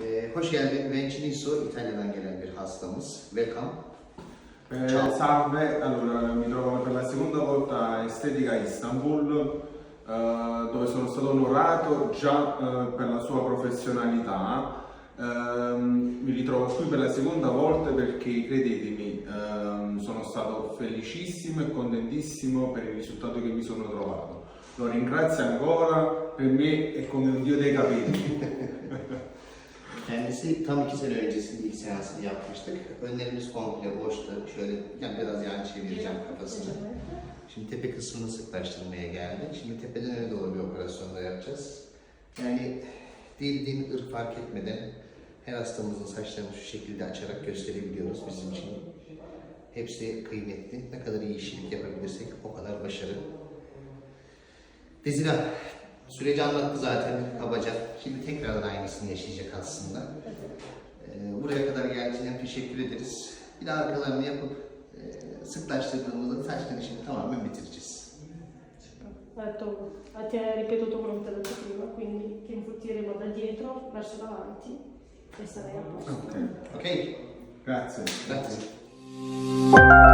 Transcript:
Ee, hoş geldin Venciniso, İtalya'dan gelen bir hastamız. Welcome. Eh, Ciao. salve, allora mi trovo per la seconda volta a Estetica Istanbul eh, dove sono stato onorato già eh, per la sua professionalità. Ehm, mi ritrovo qui per la seconda volta perché credetemi ehm, sono stato felicissimo e contentissimo per il risultato che mi sono trovato. Lo ringrazio ancora, per me è come un dio dei capelli. Kendisi tam iki sene öncesinde ilk seansını yapmıştık. Önlerimiz komple boştu. Şöyle yani biraz yan çevireceğim kafasını. Şimdi tepe kısmını sıklaştırmaya geldi. Şimdi tepeden öne doğru bir operasyon da yapacağız. Yani dil, din, ırk fark etmeden her hastamızın saçlarını şu şekilde açarak gösterebiliyoruz bizim için. Hepsi kıymetli. Ne kadar iyi işçilik yapabilirsek o kadar başarı. Dizila süreci anlattı zaten kabaca. Şimdi tekrardan aynısını yaşayacak aslında. Ee, buraya kadar geldiğiniz için teşekkür ederiz. Bir daha arkalarını yapıp e, sıklaştırdığımızda saçların işini tamamen bitireceğiz. Detto, ha- ti ha ripetuto quello che ti ho detto prima, quindi ti infuttiremo da dietro verso davanti e sarai a posto. Ok, grazie. Grazie.